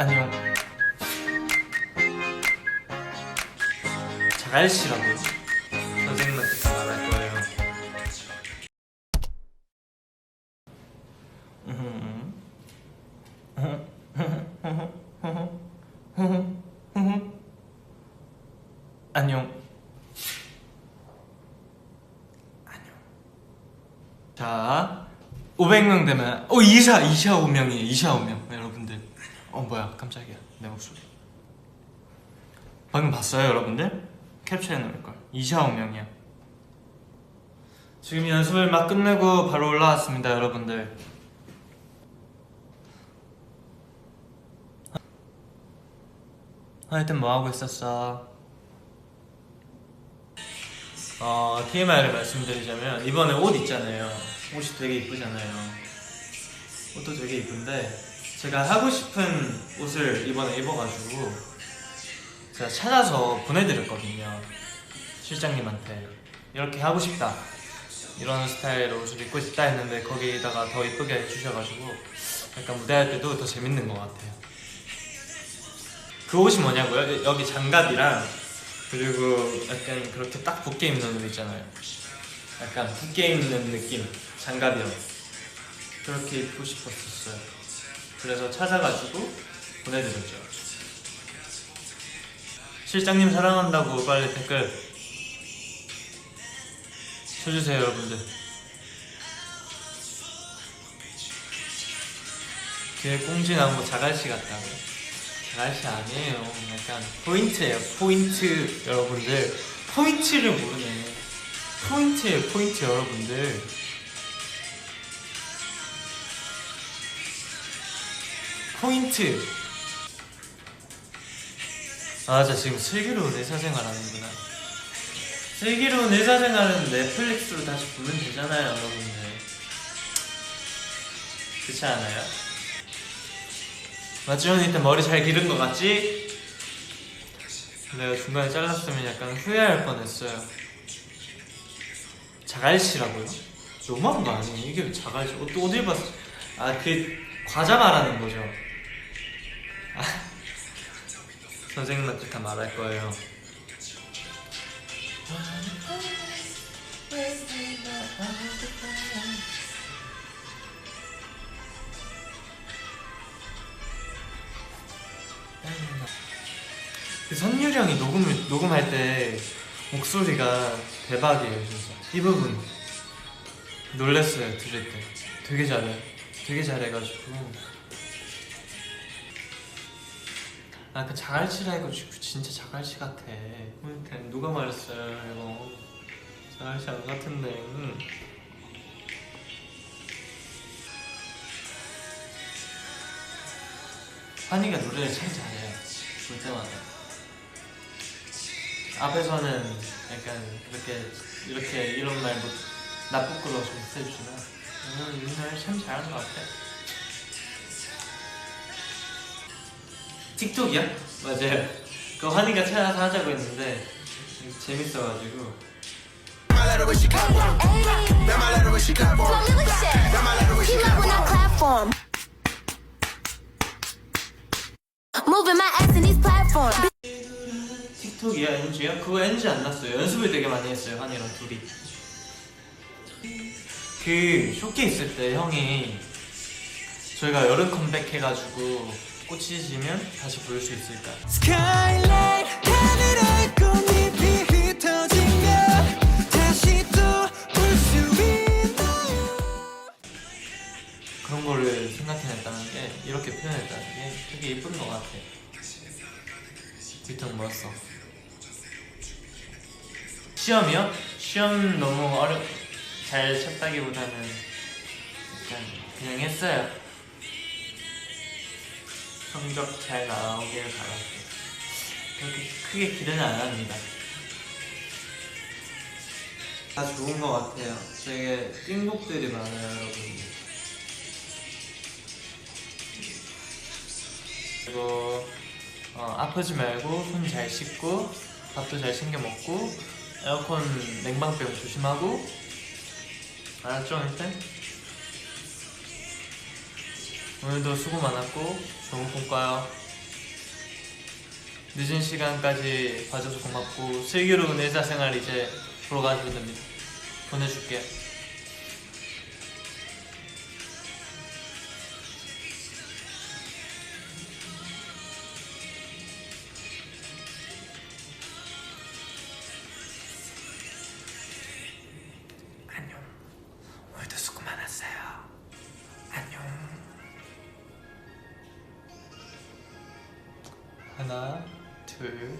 안녕. 자갈씨라고요? 선생님한테 다 말할 거예요. 안녕. 안녕. 자, 500명 되면 어 이샤 이샤 5명이에요. 이샤 5명 여러분들. 어 뭐야 깜짝이야 내 목소리. 방금 봤어요 여러분들? 캡처해 놓을 걸. 이샤 5명이야. 지금 연습을 막 끝내고 바로 올라왔습니다 여러분들. 하여튼 뭐 하고 있었어? 어, TMI를 말씀드리자면 이번에 옷 있잖아요. 옷이 되게 이쁘잖아요. 옷도 되게 이쁜데 제가 하고 싶은 옷을 이번에 입어가지고 제가 찾아서 보내드렸거든요. 실장님한테 이렇게 하고 싶다. 이런 스타일의 옷을 입고 싶다 했는데 거기다가 더 이쁘게 해주셔가지고 약간 무대할 때도 더 재밌는 것 같아요. 그 옷이 뭐냐고요? 여기 장갑이랑 그리고 약간 그렇게 딱 붓게 입는 옷 있잖아요. 약간 붓게 입는 느낌 장갑이랑 그렇게 입고 싶었었어요. 그래서 찾아가지고 보내드렸죠. 실장님 사랑한다고 빨리 댓글 쳐주세요 여러분들. 뒤에 꽁지 거 자갈치 같다고요? 자갈치 아니에요. 약간 포인트예요. 포인트 여러분들. 포인트를 모르네. 포인트예요. 포인트 여러분들. 포인트. 아, 저 지금 슬기로운 의사생활 하는구나. 슬기로운 의사생활은 넷플릭스로 다시 보면 되잖아요, 여러분들. 그렇지 않아요? 마지막에 일단 머리 잘 기른 것 같지? 내가 중간에 잘랐으면 약간 후회할 뻔했어요. 자갈치라고요? 너무한 거 아니에요? 이게 왜 자갈치? 어, 또 어딜 봤어? 아, 그 과자 말하는 거죠. 아, 선생님한테 다 말할 거예요. 그 선율이 형이 녹음을 녹음할 때 목소리가 대박이에요 진짜. 이 부분. 놀랬어요 들을 때. 되게 잘해 되게 잘해가지고 아 그 자갈치라 해가지고 진짜 자갈치 같아 그러니까 누가 말했어요 이거 자갈치 안 같은데 응. 환희가 노래를 참 잘해요 볼 때마다 앞에서는 약간 그렇게 이렇게 이런 말 못, 나쁘고러서 못해주지만 저는 이말 참 잘하는 것 같아. 틱톡이야? 맞아요. 그거 환희가 찾아서 하자고 했는데 재밌어가지고. 틱톡이야 NG야? 그거 NG 안 났어요. 연습을 되게 많이 했어요 환희랑 둘이. 그 쇼케 있을 때 형이 저희가 여름 컴백 해가지고 꽂히시면 다시 부를 수 있을까? 그런 거를 생각해냈다는 게 이렇게 표현했다는 게 되게 예쁜 것 같아. 뒤통 멀었어. 시험이요? 시험 너무 어려 잘 쳤다기보다는 약간 그냥 했어요. 성적 잘 나오길 바랄게. 그렇게 크게 기대는 안 합니다. 다 좋은 것 같아요. 되게 띵곡들이 많아요, 여러분. 그리고 어, 아프지 말고 손 잘 씻고 밥도 잘 챙겨 먹고 에어컨 냉방병 조심하고 알았죠 일단? 오늘도 수고 많았고 좋은 꿈 꿔요. 늦은 시간까지 봐줘서 고맙고 슬기로운 의사생활 이제 보러 가시면 됩니다. 보내줄게. 하나, 둘,